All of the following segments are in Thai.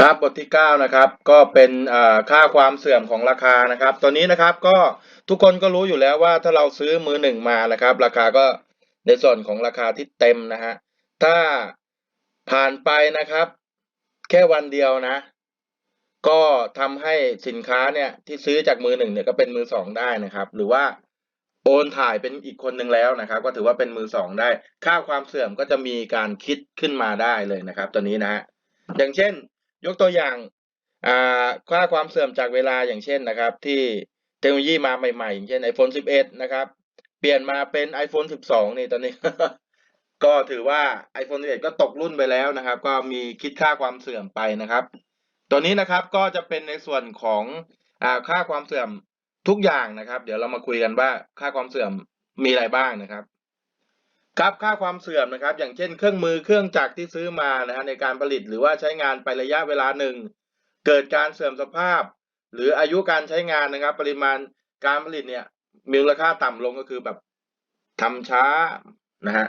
ครับบทที่เก้านะครับก็เป็นค่าความเสื่อมของราคานะครับ ตัวนี้นะครับก็ทุกคนก็รู้อยู่แล้วว่าถ้าเราซื้อมือหนึ่งมานะครับ ราคาก็ในส่วนของราคาที่เต็มนะฮะถ้าผ่านไปนะครับ แค่วันเดียวนะ ก็ทำให้สินค้าเนี่ยที่ซื้อจากมือหนึ่งเนี่ยก็เป็นมือสองได้นะครับ หรือว่าโอนถ่ายเป็นอีกคนหนึ่งแล้วนะครับ ก็ถือว่าเป็นมือสองได้ ค่าความเสื่อมก็จะมีการคิดขึ้นมาได้เลยนะครับ ตัวนี้นะฮะอย่างเช่น ยกตัวอย่างค่าความเสื่อมจากเวลาอย่างเช่นนะครับ ที่เทคโนโลยีมาใหม่ๆอย่างเช่น iPhone 11 นะครับ เปลี่ยนมาเป็น iPhone 12 นี่ตอนนี้ ก็ถือว่า iPhone 11 ก็ตกรุ่นไปแล้วนะครับ ก็มีคิดค่าความเสื่อมไปนะครับ ตัวนี้นะครับก็จะเป็นในส่วนของอค่าความเสื่อมทุกอย่างนะครับ เดี๋ยวเรามาคุยกันว่าค่าความเสื่อมมีอะไรบ้างนะครับ ครับค่าความเสื่อมนะครับ อย่างเช่นเครื่องมือเครื่องจักรที่ซื้อมานะฮะในการผลิตหรือว่าใช้งานไประยะเวลาหนึ่ง เกิดการเสื่อมสภาพ หรืออายุการใช้งานนะครับ ปริมาณการผลิตเนี่ยมีมูลค่าต่ำลงก็คือแบบทำช้านะฮะ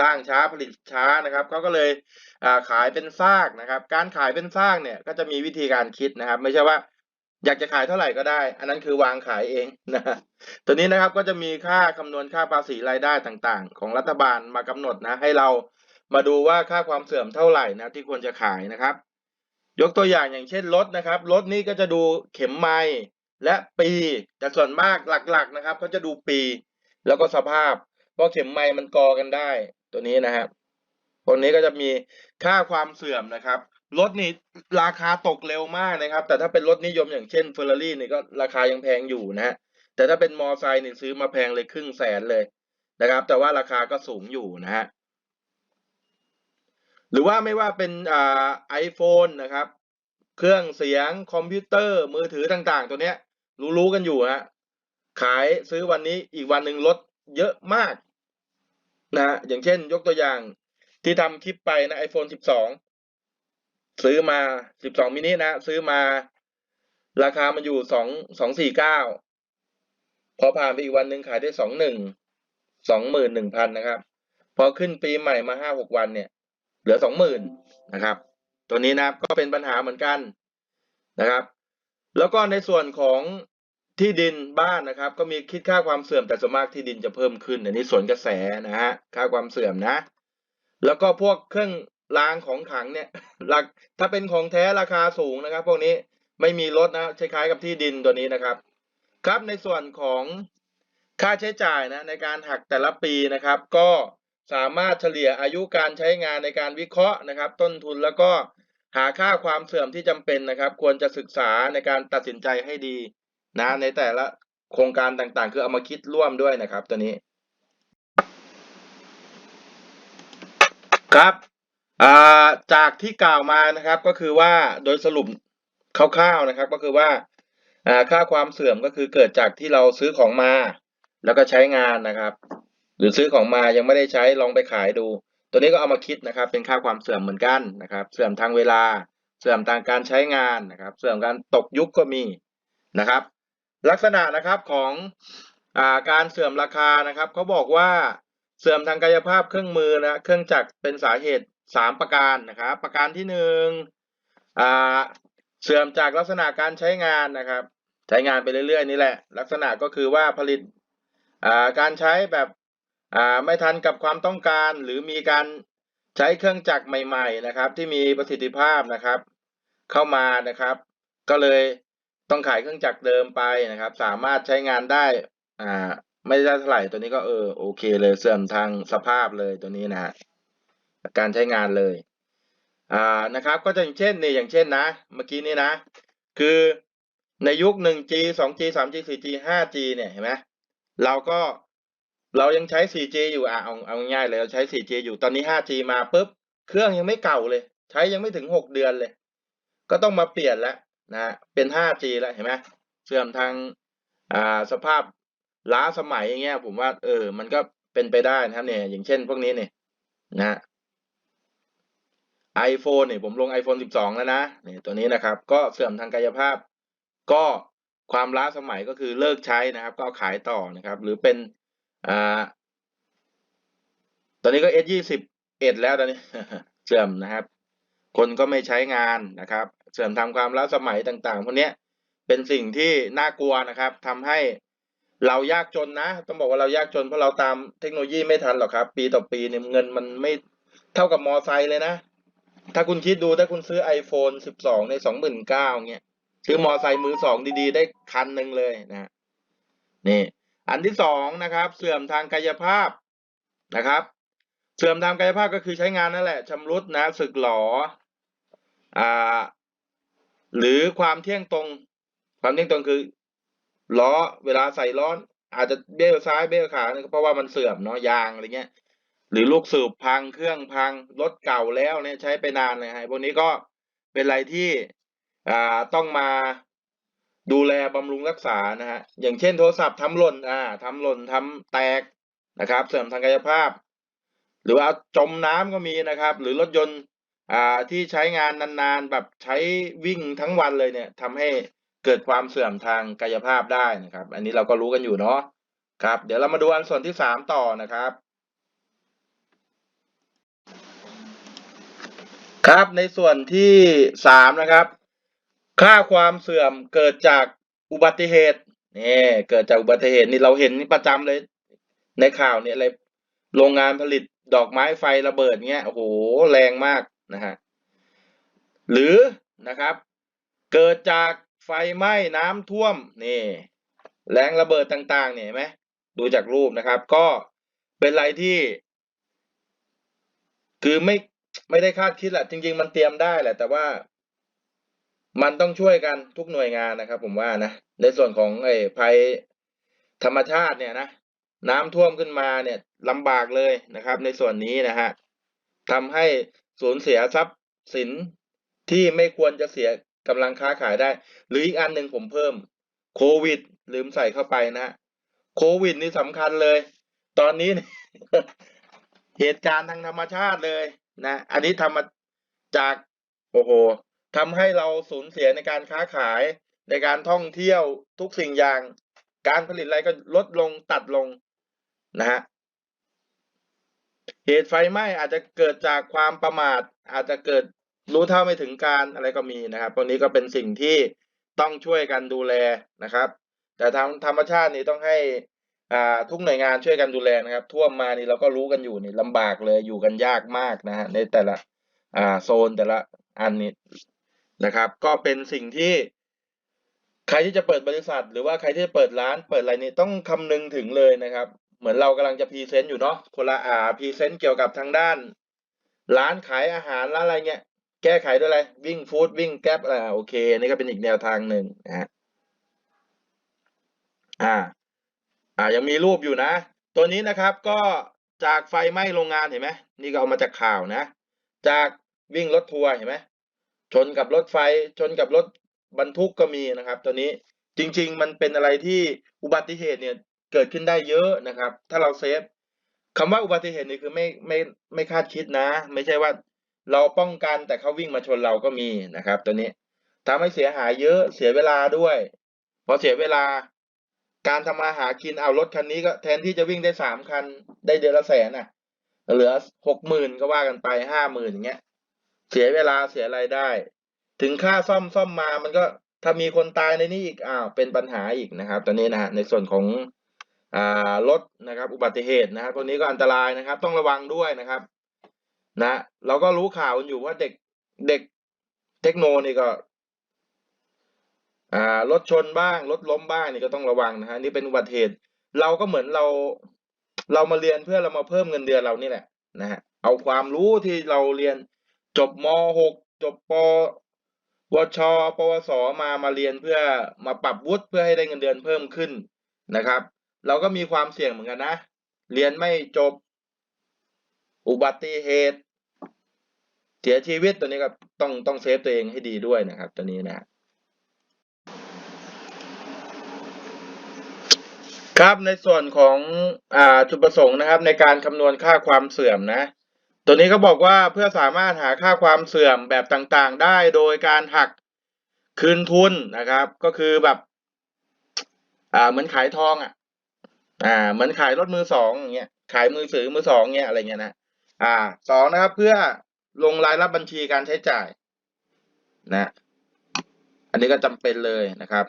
สร้างช้าผลิตช้านะครับเขาก็เลยขายเป็นซากนะครับ การขายเป็นซากเนี่ยก็จะมีวิธีการคิดนะครับ ไม่ใช่ว่า อยากจะขายเท่าไหร่ก็ได้ อันนั้นคือวางขายเองนะฮะตัวนี้นะครับก็จะมีค่าคำนวณค่าภาษีรายได้ต่างๆ ของรัฐบาลมากำหนดนะ ให้เรามาดูว่าค่าความเสื่อมเท่าไหร่นะที่ควรจะขายนะครับ ยกตัวอย่างอย่างเช่นรถนะครับรถนี้ก็จะดูเข็มไมล์และปี แต่ส่วนมากหลักๆนะครับเขาจะดูปี แล้วก็สภาพ เพราะเข็มไมล์มันกอกันได้ ตัวนี้นะครับตัวนี้ก็จะมีค่าความเสื่อมนะครับ รถนี่ราคาตกเร็วมากนะครับ แต่ถ้าเป็นรถนิยมอย่างเช่นเฟอร์รารี่นี่ก็ราคายังแพงอยู่นะฮะแต่ถ้าเป็นมอไซค์นี่ซื้อมาแพงเลยครึ่งแสนเลยนะครับ แต่ว่าราคาก็สูงอยู่นะฮะหรือว่าไม่ว่าเป็นอ่าไอโฟนนะครับ เครื่องเสียงคอมพิวเตอร์มือถือต่างๆ ตัวเนี้ย รู้ๆกันอยู่ฮะขายซื้อวันนี้อีกวันหนึ่งลดเยอะมากนะฮะอย่างเช่นยกตัวอย่างที่ทำคลิปไปนะ iPhone 12 ซื้อมา12มินินะซื้อมา ราคามันอยู่2 249พอผ่านไปอีกวันหนึ่งขายได้สองหนึ่งสองหมื่นหนึ่งพันนะครับ พอขึ้นปีใหม่มาห้าหกวันเนี่ย เหลือสองหมื่นนะครับ ตัวนี้นะครับก็เป็นปัญหาเหมือนกันนะครับ แล้วก็ในส่วนของที่ดินบ้านนะครับ ก็มีคิดค่าความเสื่อมแต่ส่วนมากที่ดินจะเพิ่มขึ้นอันนี้ส่วนกระแสนะฮะค่าความเสื่อมนะ แล้วก็พวกเครื่อง รางของขังเนี่ยหลักถ้าเป็นของแท้ราคาสูงนะครับ พวกนี้ไม่มีลดนะคล้ายๆกับที่ดินตัวนี้นะครับ ครับในส่วนของค่าใช้จ่ายนะในการหักแต่ละปีนะครับ ก็สามารถเฉลี่ยอายุการใช้งานในการวิเคราะห์นะครับ ต้นทุนแล้วก็หาค่าความเสื่อมที่จำเป็นนะครับ ควรจะศึกษาในการตัดสินใจให้ดีนะในแต่ละโครงการต่างๆ คือเอามาคิดร่วมด้วยนะครับตัวนี้ ครับ อ่าจากที่กล่าวมานะครับก็คือว่าโดยสรุปคร่าวๆนะครับ ก็คือว่าอ่าค่าความเสื่อมก็คือเกิดจากที่เราซื้อของมา แล้วก็ใช้งานนะครับ หรือซื้อของมายังไม่ได้ใช้ลองไปขายดู ตัวนี้ก็เอามาคิดนะครับ เป็นค่าความเสื่อมเหมือนกันนะครับ เสื่อมทางเวลา เสื่อมทางการใช้งานนะครับ เสื่อมการตกยุคก็มีนะครับ ลักษณะนะครับของอ่าการเสื่อมราคานะครับเขาบอกว่าเสื่อมทางกายภาพเครื่องมือนะเครื่องจักรเป็นสาเหตุ สามประการนะครับประการที่หนึ่งอ่าเสื่อมจากลักษณะการใช้งานนะครับ ใช้งานไปเรื่อยๆนี่แหละ ลักษณะก็คือว่าผลิตอ่าการใช้แบบอ่าไม่ทันกับความต้องการ หรือมีการใช้เครื่องจักรใหม่ ๆ นะครับ ที่มีประสิทธิภาพนะครับ เข้ามานะครับ ก็เลยต้องขายเครื่องจักรเดิมไปนะครับ สามารถใช้งานได้อ่าไม่ได้เท่าไหร่ตัวนี้ก็เออโอเคเลยเสื่อมทางสภาพเลยตัวนี้นะฮะ การใช้งานเลยอ่านะครับก็จะอย่างเช่นนี่อย่างเช่นนะ เมื่อกี้นี่นะ คือในยุค 1G 2G 3G 4G 5G เนี่ยเห็นไหมเราก็เรายังใช้ 4G อยู่อะเอาเอาง่ายๆเลยเราใช้ 4G อยู่ตอนนี้ 5G มาปุ๊บเครื่องยังไม่เก่าเลย ใช้ยังไม่ถึง 6 เดือนเลย ก็ต้องมาเปลี่ยนแล้วนะเป็น 5G แล้วเห็นไหมเสื่อมทางอ่าสภาพล้าสมัยอย่างเงี้ยผมว่าเออมันก็เป็นไปได้นะครับเนี่ยอย่างเช่นพวกนี้เนี่ยนะ iPhone เนี่ยผมลง iPhone 12 แล้วนะเนี่ยตัวนี้นะครับ ก็เสื่อมทางกายภาพ ก็ความล้าสมัยก็คือเลิกใช้นะครับ ก็ขายต่อนะครับ หรือเป็นอ่าตอนนี้ก็ S ยี่สิบเอ็ดแล้วตอนนี้เสื่อมนะครับ คนก็ไม่ใช้งานนะครับ เสื่อมทำความล้าสมัยต่างๆพวกนี้เป็นสิ่งที่น่ากลัวนะครับทำให้เรายากจนนะ ต้องบอกว่าเรายากจนเพราะเราตามเทคโนโลยีไม่ทันหรอกครับ ปีต่อปีเนี่ยเงินมันไม่เท่ากับมอไซค์เลยนะ ถ้าคุณคิดดูถ้าคุณซื้อ iPhone 12 ใน29,000เงี้ยซื้อมอไซค์มือสองดีๆ ได้คันหนึ่งเลยนะนี่อันที่สองนะครับ เสื่อมทางกายภาพนะครับ เสื่อมทางกายภาพก็คือใช้งานนั่นแหละชำรุดนะสึกหลออ่าหรือความเที่ยงตรง ความเที่ยงตรงคือล้อเวลาใส่ล้ออาจจะเบี้ยวซ้ายเบี้ยวขวาเนี่ยเพราะว่ามันเสื่อมเนาะยางอะไรเงี้ย หรือลูกสูบพังเครื่องพังรถเก่าแล้วเนี่ยใช้ไปนานเลยฮะพวกนี้ก็เป็นอะไรที่อ่าต้องมาดูแลบำรุงรักษานะฮะอย่างเช่นโทรศัพท์ทำหล่นอ่าทำหล่นทำแตกนะครับ เสื่อมทางกายภาพ หรือว่าจมน้ำก็มีนะครับ หรือรถยนต์อ่าที่ใช้งานนานๆแบบใช้วิ่งทั้งวันเลยเนี่ยทำให้เกิดความเสื่อมทางกายภาพได้นะครับ อันนี้เราก็รู้กันอยู่เนาะครับ เดี๋ยวเรามาดูอันส่วนที่สามต่อนะครับ ครับในส่วนที่สามนะครับ ค่าความเสื่อมเกิดจากอุบัติเหตุนี่เกิดจากอุบัติเหตุนี่เราเห็นประจำเลย ในข่าวเนี่ยอะไรโรงงานผลิตดอกไม้ไฟระเบิดเงี้ยโอ้โหแรงมากนะฮะหรือนะครับ เกิดจากไฟไหม้น้ำท่วมนี่แรงระเบิดต่าง ๆ เนี่ยเห็นไหมดูจากรูปนะครับ ก็เป็นอะไรที่ คือไม่ ไม่ได้คาดคิดแหละจริง ๆ มันเตรียมได้แหละ แต่ว่ามันต้องช่วยกันทุกหน่วยงานนะครับ ผมว่านะในส่วนของไอ้ภัยธรรมชาติเนี่ยนะน้ำท่วมขึ้นมาเนี่ยลำบากเลยนะครับ ในส่วนนี้นะฮะทำให้สูญเสียทรัพย์สินที่ไม่ควรจะเสียกำลังค้าขายได้ หรืออีกอันหนึ่งผมเพิ่มโควิด ลืมใส่เข้าไปนะฮะโควิดนี่สำคัญเลย ตอนนี้ เหตุการณ์ทางธรรมชาติเลย นะอันนี้ทำมาจากโอ้โหทำให้เราสูญเสียในการค้าขายในการท่องเที่ยวทุกสิ่งอย่าง การผลิตอะไรก็ลดลงตัดลงนะฮะเหตุไฟไหม้อาจจะเกิดจากความประมาท อาจจะเกิดรู้เท่าไม่ถึงการอะไรก็มีนะครับตรงนี้ก็เป็นสิ่งที่ต้องช่วยกันดูแลนะครับ แต่ทางธรรมชาตินี่ต้องให้ อ่าทุกหน่วยงานช่วยกันดูแลนะครับ ท่วมมานี่เราก็รู้กันอยู่นี่ลำบากเลยอยู่กันยากมากนะฮะในแต่ละอ่าโซนแต่ละอันนี้นะครับ ก็เป็นสิ่งที่ใครที่จะเปิดบริษัท หรือว่าใครที่จะเปิดร้านเปิดอะไรนี่ต้องคำนึงถึงเลยนะครับ เหมือนเรากำลังจะพรีเซนต์อยู่เนาะคนละอ่าพรีเซนต์เกี่ยวกับทางด้าน ร้านขายอาหารร้านอะไรเงี้ยแก้ไขด้วยอะไรวิ่งฟู้ดวิ่งแก๊ปอ่าโอเคนี่ก็เป็นอีกแนวทางหนึ่งนะฮะอ่า อ่ายังมีรูปอยู่นะ ตัวนี้นะครับก็จากไฟไหม้โรงงานเห็นไหมนี่ก็เอามาจากข่าวนะ จากวิ่งรถทัวร์เห็นไหมชนกับรถไฟชนกับรถบรรทุกก็มีนะครับ ตัวนี้จริง ๆ มันเป็นอะไรที่อุบัติเหตุเนี่ยเกิดขึ้นได้เยอะนะครับ ถ้าเราเซฟคำว่าอุบัติเหตุนี่คือไม่ไม่ไม่คาดคิดนะ ไม่ใช่ว่าเราป้องกันแต่เขาวิ่งมาชนเราก็มีนะครับ ตัวนี้ทำให้เสียหายเยอะเสียเวลาด้วยพอเสียเวลา การทำมาหากินเอารถคันนี้ก็แทนที่จะวิ่งได้สามคัน ได้เดือนละแสนน่ะ เหลือหกหมื่นก็ว่ากันไปห้าหมื่นอย่างเงี้ย เสียเวลาเสียรายได้ ถึงค่าซ่อมซ่อมมามันก็ถ้ามีคนตายในนี้อีกอ้าวเป็นปัญหาอีกนะครับตัวนี้นะฮะในส่วนของอ่ารถนะครับ อุบัติเหตุนะครับตัวนี้ก็อันตรายนะครับ ต้องระวังด้วยนะครับ นะ เราก็รู้ข่าวกันอยู่ว่าเด็กเด็กเทคโนนี่ก็ อ่ารถชนบ้างรถล้มบ้างนี่ก็ต้องระวังนะฮะนี่เป็นอุบัติเหตุ เราก็เหมือนเรา เรามาเรียนเพื่อเรามาเพิ่มเงินเดือนเรานี่แหละนะฮะเอาความรู้ที่เราเรียนจบม .6 จบปวชปวสมามาเรียนเพื่อมาปรับวุฒิเพื่อให้ได้เงินเดือนเพิ่มขึ้นนะครับ เราก็มีความเสี่ยงเหมือนกันนะ เรียนไม่จบอุบัติเหตุ เสียชีวิตตัวนี้ก็ต้องต้องเซฟตัวเองให้ดีด้วยนะครับ ตัวนี้นะ ครับในส่วนของอ่าจุดประสงค์นะครับ ในการคำนวณค่าความเสื่อมนะ ตัวนี้ก็บอกว่าเพื่อสามารถหาค่าความเสื่อมแบบต่างๆ ได้โดยการหักคืนทุนนะครับ ก็คือแบบ อ่าเหมือนขายทองอะ อ่า เหมือนขายรถมือสองอย่างเงี้ยขายมือถือมือสองเงี้ยอะไรเงี้ยนะอ่าสองนะครับ เพื่อลงรายรับบัญชีการใช้จ่าย นะ อันนี้ก็จำเป็นเลยนะครับ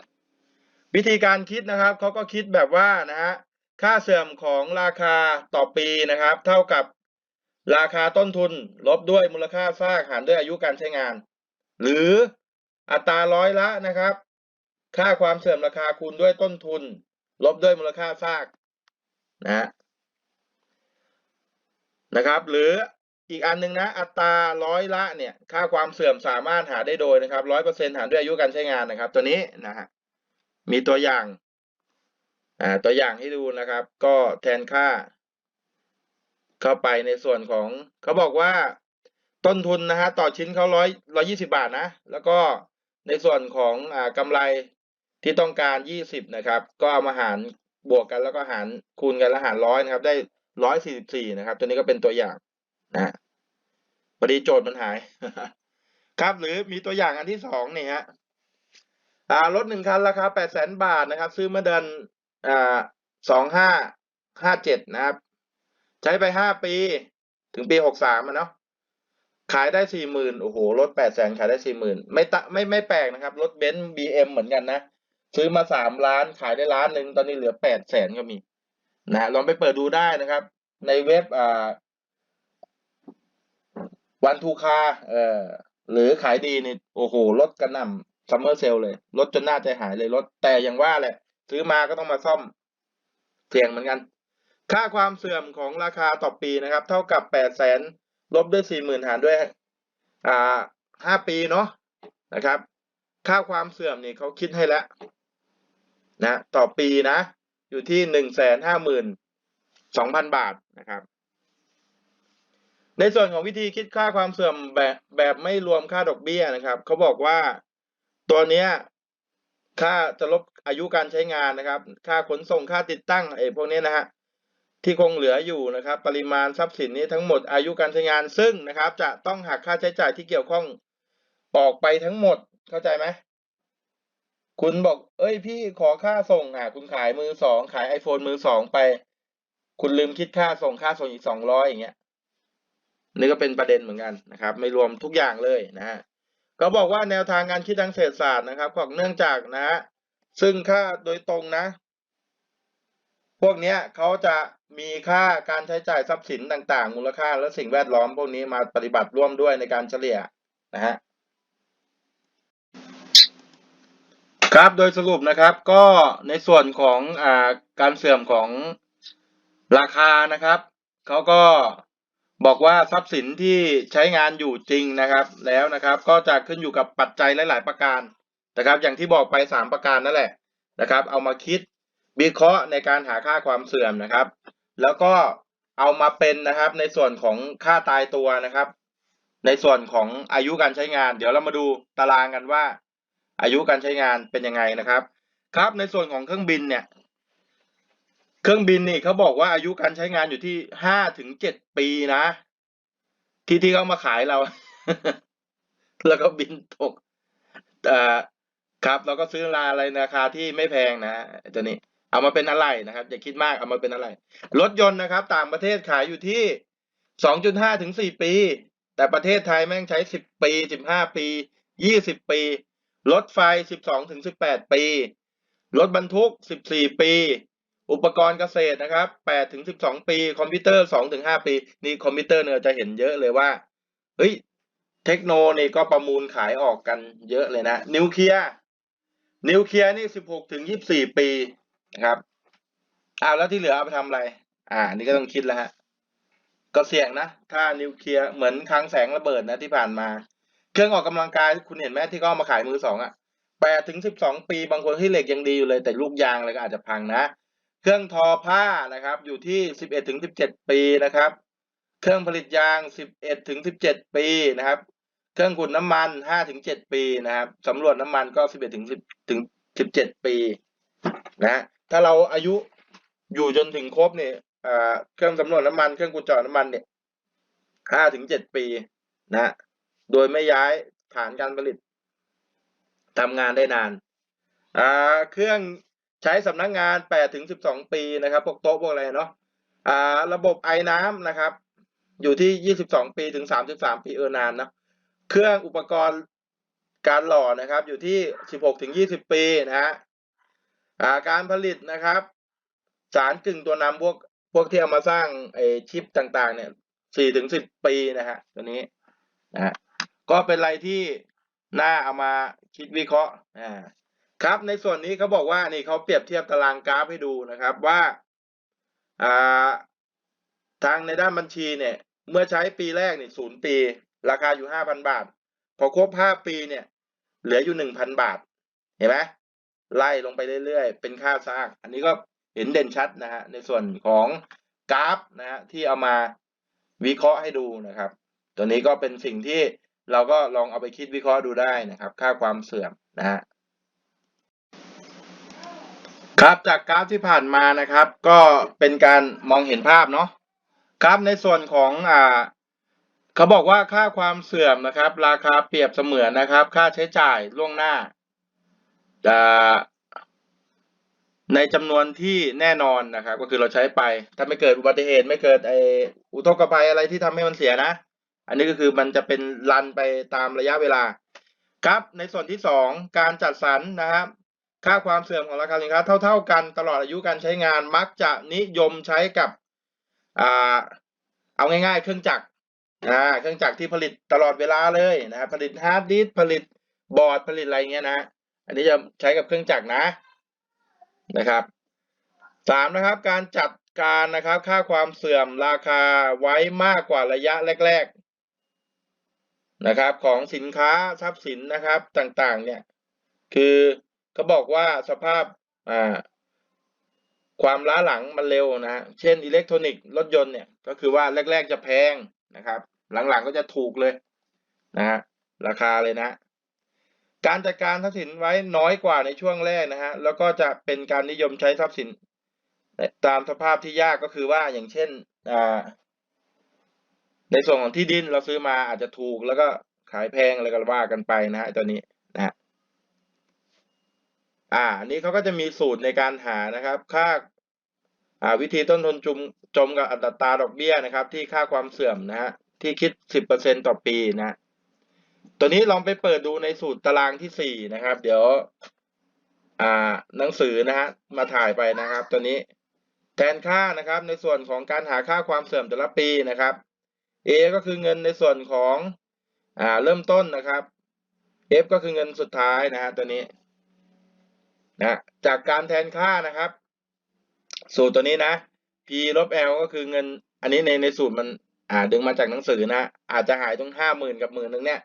วิธีการคิดนะครับเขาก็คิดแบบว่านะฮะค่าเสื่อมของราคาต่อปีนะครับ เท่ากับราคาต้นทุนลบด้วยมูลค่าซากหารด้วยอายุการใช้งาน หรืออัตราร้อยละนะครับ ค่าความเสื่อมราคาคูณด้วยต้นทุน ลบด้วยมูลค่าซากนะฮะนะครับ หรืออีกอันหนึ่งนะอัตราร้อยละเนี่ย ค่าความเสื่อมสามารถหาได้โดยนะครับร้อยเปอร์เซ็นหารด้วยอายุการใช้งานนะครับ ตัวนี้นะฮะ มีตัวอย่างอ่าตัวอย่างให้ดูนะครับ ก็แทนค่า เข้าไปในส่วนของเขาบอกว่าต้นทุนนะฮะต่อชิ้นเขาร้อยร้อยี่สิบาทนะ แล้วก็ในส่วนของอ่ากำไรที่ต้องการยี่สิบนะครับ ก็เอามาหารบวกกันแล้วก็หารคูณกันแล้วหารร้อยนะครับ ได้ร้อยสี่สิบสี่นะครับ ตัวนี้ก็เป็นตัวอย่างนะพอดีโจทย์มันหาย ครับหรือมีตัวอย่างอันที่สองนี่ฮะ อ่ารถหนึ่งคันราคาแปดแสนบาทนะครับ ซื้อเมื่อเดือนอ่าสองห้าห้าเจ็ดนะครับ ใช้ไปห้าปี ถึงปีหกสามอะเนาะขายได้สี่หมื่นโอ้โหรถแปดแสนขายได้สี่หมื่นไม่ตะไม่ไม่แปลกนะครับรถเบนซ์บีเอ็มเหมือนกันนะ ซื้อมาสามล้านขายได้ล้านหนึ่งตอนนี้เหลือแปดแสนก็มีนะลองไปเปิดดูได้นะครับ ในเว็บอ่าวันทูคาเอ่อหรือขายดีนี่โอ้โหลดกระหน่ำ ซัมเมอร์เซลเลยลดจนหน้าใจหายเลยลดแต่อย่างว่าแหละ ซื้อมาก็ต้องมาซ่อมเสี่ยงเหมือนกัน ค่าความเสื่อมของราคาต่อปีนะครับ เท่ากับแปดแสนลบด้วยสี่หมื่นหารด้วย อ่าห้าปีเนาะนะครับ ค่าความเสื่อมนี่เขาคิดให้แล้วนะต่อปีนะ อยู่ที่หนึ่งแสนห้าหมื่นสองพันบาทนะครับ ในส่วนของวิธีคิดค่าความเสื่อมแบบแบบไม่รวมค่าดอกเบี้ยนะครับเขาบอกว่า ตัวเนี้ยค่าจะลบอายุการใช้งานนะครับ ค่าขนส่งค่าติดตั้งไอ้พวกนี้นะฮะที่คงเหลืออยู่นะครับ ปริมาณทรัพย์สินนี้ทั้งหมดอายุการใช้งานซึ่งนะครับ จะต้องหักค่าใช้จ่ายที่เกี่ยวข้องออกไปทั้งหมดเข้าใจไหมคุณบอก เอ้ยพี่ขอค่าส่งอะคุณขายมือสองขายไอโฟนมือสองไป คุณลืมคิดค่าส่งค่าส่งอีกสองร้อยอย่างเงี้ยนี่ก็เป็นประเด็นเหมือนกันนะครับ ไม่รวมทุกอย่างเลยนะฮะ ก็บอกว่าแนวทางการคิดทางเศรษฐศาสตร์นะครับ ของเนื่องจากนะฮะซึ่งค่าโดยตรงนะ พวกนี้เขาจะมีค่าการใช้จ่ายทรัพย์สินต่าง ๆ มูลค่า และสิ่งแวดล้อมพวกนี้มาปฏิบัติร่วมด้วยในการเฉลี่ยนะฮะครับโดยสรุปนะครับก็ในส่วนของอ่าการเสื่อมของราคานะครับเขาก็ บอกว่าทรัพย์สินที่ใช้งานอยู่จริงนะครับแล้วนะครับก็จะขึ้นอยู่กับปัจจัยหลาย ๆ ประการนะครับ อย่างที่บอกไปสามประการนั่นแหละนะครับ เอามาคิดวิเคราะห์ในการหาค่าความเสื่อมนะครับ แล้วก็เอามาเป็นนะครับในส่วนของค่าตายตัวนะครับ ในส่วนของอายุการใช้งาน เดี๋ยวเรามาดูตารางกันว่า อายุการใช้งานเป็นยังไงนะครับ ครับในส่วนของเครื่องบินเนี่ย เครื่องบินนี่เขาบอกว่าอายุการใช้งานอยู่ที่ห้าถึงเจ็ดปีนะ ที่ที่เขามาขายเรา แล้วก็บินตกเอ่ครับเราก็ซื้อราอะไรราคาที่ไม่แพงนะตัวนี้ เอามาเป็นอะไรนะครับ อย่าคิดมากเอามาเป็นอะไร รถยนต์นะครับ ต่างประเทศขายอยู่ที่สองจุดห้าถึงสี่ปี แต่ประเทศไทยแม่งใช้สิบปีสิบห้าปียี่สิบปี รถไฟสิบสองถึงสิบแปดปี รถบรรทุกสิบสี่ปี อุปกรณ์เกษตรนะครับแปดถึงสิบสองปี คอมพิวเตอร์สองถึงห้าปี นี่คอมพิวเตอร์เนี่ยจะเห็นเยอะเลยว่า เฮ้ย เทคโนนี่ก็ประมูลขายออกกันเยอะเลยนะ นิวเคลียร์ นิวเคลียร์นี่สิบหกถึงยี่สิบสี่ปีนะครับอ้าวแล้วที่เหลือเอาไปทำอะไร อ่า นี่ก็ต้องคิดแล้วฮะ ก็เสี่ยงนะ ถ้านิวเคลียร์เหมือนคลังแสงระเบิดนะที่ผ่านมา เครื่องออกกำลังกายคุณเห็นไหมที่เขาเอามาขายมือสองอะแปดถึงสิบสองปีบางคนที่เหล็กยังดีอยู่เลยแต่ลูกยางอะไรก็อาจจะพังนะ เครื่องทอผ้านะครับ อยู่ที่สิบเอ็ดถึงสิบเจ็ดปีนะครับ เครื่องผลิตยางสิบเอ็ดถึงสิบเจ็ดปีนะครับ เครื่องขุดน้ำมันห้าถึงเจ็ดปีนะครับสำรวจน้ำมันก็สิบเอ็ดถึงสิบถึงสิบเจ็ดปีนะถ้าเราอายุอยู่จนถึงครบเนี่ยเครื่องสำรวจน้ำมันเครื่องขุดเจาะน้ำมันเนี่ยห้าถึงเจ็ดปีนะโดยไม่ย้ายฐานการผลิตทำงานได้นานอ่าเครื่อง ใช้สำนักงานแปดถึงสิบสองปีนะครับพวกโต๊ะพวกอะไรเนาะอ่าระบบไอ้น้ำนะครับ อยู่ที่ยี่สิบสองปีถึงสามสิบสามปีเออนานนะเครื่องอุปกรณ์การหล่อนะครับ อยู่ที่สิบหกถึงยี่สิบปีนะฮะอ่าการผลิตนะครับ สารกึ่งตัวนำพวกพวกที่เอามาสร้างไอชิปต่างๆ เนี่ยสี่ถึงสิบปีนะฮะตัวนี้นะฮะก็เป็นอะไรที่น่าเอามาคิดวิเคราะห์อ่า ครับในส่วนนี้เขาบอกว่านี่เขาเปรียบเทียบตารางกราฟให้ดูนะครับว่าอ่าทางในด้านบัญชีเนี่ย เมื่อใช้ปีแรกเนี่ยศูนย์ปี ราคาอยู่ห้าพันบาท พอครบห้าปีเนี่ย เหลืออยู่หนึ่งพันบาท เห็นไหมไล่ลงไปเรื่อยๆ เป็นค่าสร้าง อันนี้ก็เห็นเด่นชัดนะฮะในส่วนของกราฟนะฮะที่เอามาวิเคราะห์ให้ดูนะครับ ตัวนี้ก็เป็นสิ่งที่เราก็ลองเอาไปคิดวิเคราะห์ดูได้นะครับ ค่าความเสื่อมนะฮะ ครับจากกราฟที่ผ่านมานะครับ ก็เป็นการมองเห็นภาพเนาะครับในส่วนของอ่าเขาบอกว่าค่าความเสื่อมนะครับ ราคาเปรียบเสมือนนะครับ ค่าใช้จ่ายล่วงหน้าจะในจำนวนที่แน่นอนนะครับ ก็คือเราใช้ไป ถ้าไม่เกิดอุบัติเหตุไม่เกิดไออุทกภัยอะไรที่ทำให้มันเสียนะ อันนี้ก็คือมันจะเป็นรันไปตามระยะเวลา ครับในส่วนที่สองการจัดสรรนะครับ ค่าความเสื่อมของราคาสินค้าเท่า ๆ กันตลอดอายุการใช้งานมักจะนิยมใช้กับอ่าเอาง่าย ๆ เครื่องจักรอ่าเครื่องจักรที่ผลิตตลอดเวลาเลยนะครับผลิตฮาร์ดดิสก์ผลิตบอร์ดผลิตอะไรเงี้ยนะ อันนี้จะใช้กับเครื่องจักรนะนะครับสามนะครับการจัดการนะครับค่าความเสื่อมราคาไว้มากกว่าระยะแรก ๆนะครับ ของสินค้าทรัพย์สินนะครับต่างๆ เนี่ย คือ เขาบอกว่าสภาพอ่าความล้าหลังมันเร็วนะ เช่นอิเล็กทรอนิกส์รถยนต์เนี่ย ก็คือว่าแรก ๆจะแพงนะครับ หลังๆก็จะถูกเลยนะฮะราคาเลยนะ การจัดการทรัพย์สินไว้น้อยกว่าในช่วงแรกนะฮะ แล้วก็จะเป็นการนิยมใช้ทรัพย์สิน ตามสภาพที่ยากก็คือว่าอย่างเช่นอ่าในส่วนของที่ดินเราซื้อมาอาจจะถูกแล้วก็ขายแพงอะไรก็ว่ากันไปนะฮะตัวนี้นะฮะ อ่านี้เขาก็จะมีสูตรในการหานะครับ ค่าอ่าวิธีต้นทุนจุมจมกับอัตราดอกเบี้ยนะครับ ที่ค่าความเสื่อมนะฮะที่คิดสิบเปอร์เซ็นต่อปีนะตัวนี้ลองไปเปิดดูในสูตรตารางที่สี่นะครับ เดี๋ยวอ่าหนังสือนะฮะมาถ่ายไปนะครับ ตัวนี้แทนค่านะครับในส่วนของการหาค่าความเสื่อมแต่ละปีนะครับ A ก็คือเงินในส่วนของอ่าเริ่มต้นนะครับ F ก็คือเงินสุดท้ายนะฮะตัวนี้ นะจากการแทนค่านะครับ สูตรตัวนี้นะ P ลบ L ก็คือเงิน อันนี้ในในสูตรมันอ่าดึงมาจากหนังสือนะ อาจจะหายตรงห้าหมื่นกับหมื่นนึงเนี่ย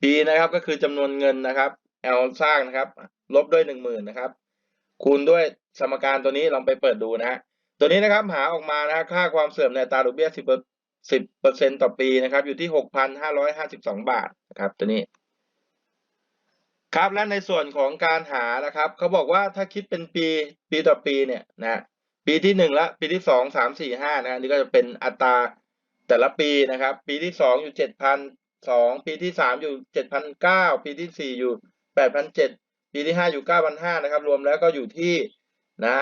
P นะครับก็คือจำนวนเงินนะครับ L สร้างนะครับ ลบด้วยหนึ่งหมื่นนะครับ คูณด้วยสมการตัวนี้ลองไปเปิดดูนะตัวนี้นะครับหาออกมานะค่าความเสื่อมในตาดอกเบี้ยสิบสิบเปอร์เซ็นต่อปีนะครับ อยู่ที่หกพันห้าร้อยห้าสิบสองบาทนะครับ ตัวนี้ ครับและในส่วนของการหานะครับเขาบอกว่าถ้าคิดเป็นปีปีต่อปีเนี่ยนะปีที่หนึ่งละปีที่สองสามสี่ห้านะนี่ก็จะเป็นอัตราแต่ละปีนะครับ ปีที่สองอยู่เจ็ดพันสองปีที่สามอยู่เจ็ดพันเก้าปีที่สี่อยู่แปดพันเจ็ดปีที่ห้าอยู่เก้าพันห้านะครับ รวมแล้วก็อยู่ที่นะ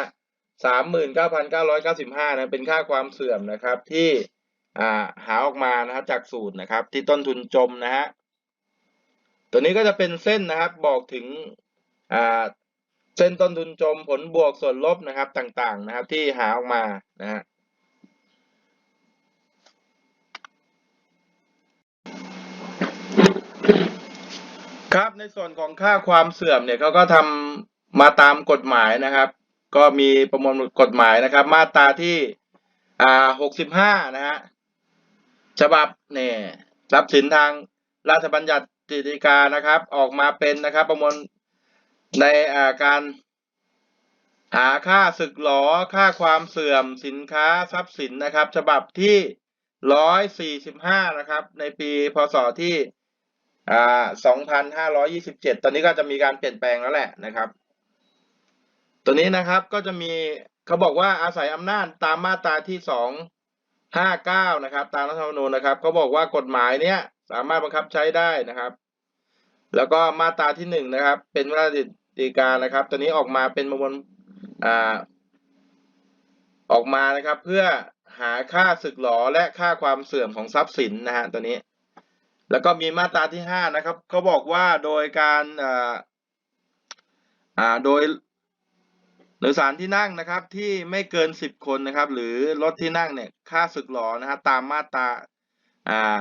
สามหมื่นเก้าพันเก้าร้อยเก้าสิบห้านะเป็นค่าความเสื่อมนะครับที่หาออกมานะครับจากสูตรนะครับ ที่ต้นทุนจมนะฮะ ตัวนี้ก็จะเป็นเส้นนะครับบอกถึงเส้นต้นทุนจมผลบวกส่วนลบนะครับต่างๆนะครับที่หาออกมานะฮะครับในส่วนของค่าความเสื่อมเนี่ยเขาก็ทำมาตามกฎหมายนะครับ ก็มีประมวลกฎหมายนะครับ มาตราที่อ่าหกสิบห้านะฮะฉบับเนี่ยรัพย์สินทางราชบัญญัติ กิจกานะครับ ออกมาเป็นนะครับ ประมวลในอาการหาค่าศึกหลอค่าความเสื่อมสินค้าทรัพย์สินนะครับ ฉบับที่ร้อยสี่สิบห้านะครับ ในปีพศที่อ่าสองพันห้าร้อยี่สิบเจ็ดตอนนี้ก็จะมีการเปลี่ยนแปลงแล้วแหละนะครับ ตัวนี้นะครับก็จะมีเขาบอกว่าอาศัยอำนาจตามมาตราที่สองห้าเก้านะครับ ตามรัฐธรรมนูญนะครับเขาบอกว่ากฎหมายเนี้ย สามารถบังคับใช้ได้นะครับ แล้วก็มาตราที่หนึ่งนะครับ เป็นราชกิจการนะครับ ตัวนี้ออกมาเป็นประมวลอ่าออกมานะครับ เพื่อหาค่าสึกหรอและค่าความเสื่อมของทรัพย์สินนะฮะตัวนี้ แล้วก็มีมาตราที่ห้านะครับเขาบอกว่าโดยการอ่าอ่าโดยโดยสารที่นั่งนะครับที่ไม่เกินสิบคนนะครับ หรือรถที่นั่งเนี่ยค่าสึกหรอนะฮะตามมาตราอ่า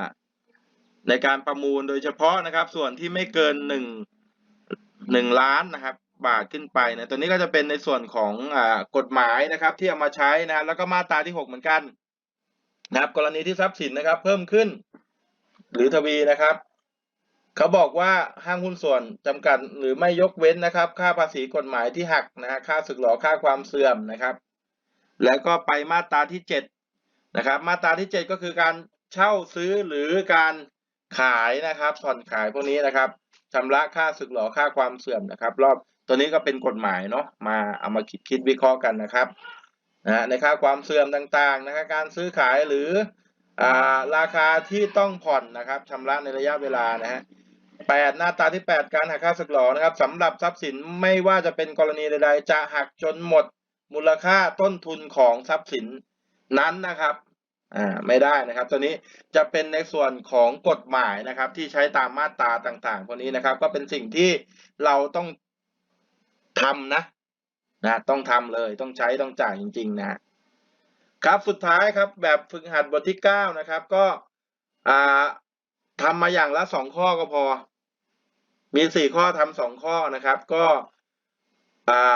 ในการประมูลโดยเฉพาะนะครับ ส่วนที่ไม่เกินหนึ่งหนึ่งล้านนะครับ บาทขึ้นไปนะตัวนี้ก็จะเป็นในส่วนของอกฎหมายนะครับ ที่เอามาใช้นะแล้วก็มาตราที่หกเหมือนกันนะครับ กรณีที่ทรัพย์สินนะครับ เพิ่มขึ้น หรือทวีนะครับเขาบอกว่าห้างหุ้นส่วนจำกัดหรือไม่ยกเว้นนะครับ ค่าภาษีกฎหมายที่หักนะฮะค่าสึกหรอค่าความเสื่อมนะครับ แล้วก็ไปมาตราที่เจ็ดนะครับ มาตราที่เจ็ดก็คือการเช่าซื้อหรือการ ขายนะครับผ่อนขายพวกนี้นะครับชำระค่าสึกหรอค่าความเสื่อมนะครับ รอบตัวนี้ก็เป็นกฎหมายเนาะมาเอามาคิดคิดวิเคราะห์กันนะครับนะในค่าความเสื่อมต่างๆนะครับการซื้อขายหรืออ่าราคาที่ต้องผ่อนนะครับชำระในระยะเวลานะฮะแปดหน้าตาที่แปดการหักค่าสึกหรอนะครับสำหรับทรัพย์สินไม่ว่าจะเป็นกรณีใดๆ จะหักจนหมดมูลค่าต้นทุนของทรัพย์สินนั้นนะครับ อ่าไม่ได้นะครับ ตัวนี้จะเป็นในส่วนของกฎหมายนะครับ ที่ใช้ตามมาตราต่างๆพวกนี้นะครับ ก็เป็นสิ่งที่เราต้องทำนะนะต้องทำเลยต้องใช้ต้องจ่ายจริง ๆ นะครับสุดท้ายครับแบบฝึกหัดบทที่เก้านะครับ ก็อ่าทำมาอย่างละสองข้อก็พอ มีสี่ข้อทำสองข้อนะครับ ก็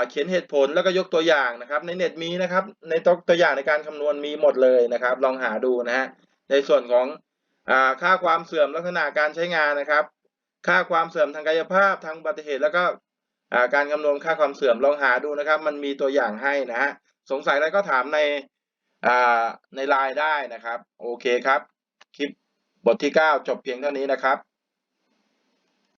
เขียนเหตุผลแล้วก็ยกตัวอย่างนะครับ ในเน็ตมีนะครับ ในตัวตัวอย่างในการคำนวณมีหมดเลยนะครับ ลองหาดูนะฮะในส่วนของอค่าความเสื่อมลักษณะการใช้งานนะครับ ค่าความเสื่อมทางกายภาพทางอุบัติเหตุ แล้วก็การคำนวณค่าความเสื่อมลองหาดูนะครับ มันมีตัวอย่างให้นะฮะสงสัยอะไรก็ถามในในไลน์ได้นะครับ โอเคครับ คลิปบทที่ 9 จบเพียงเท่านี้นะครับ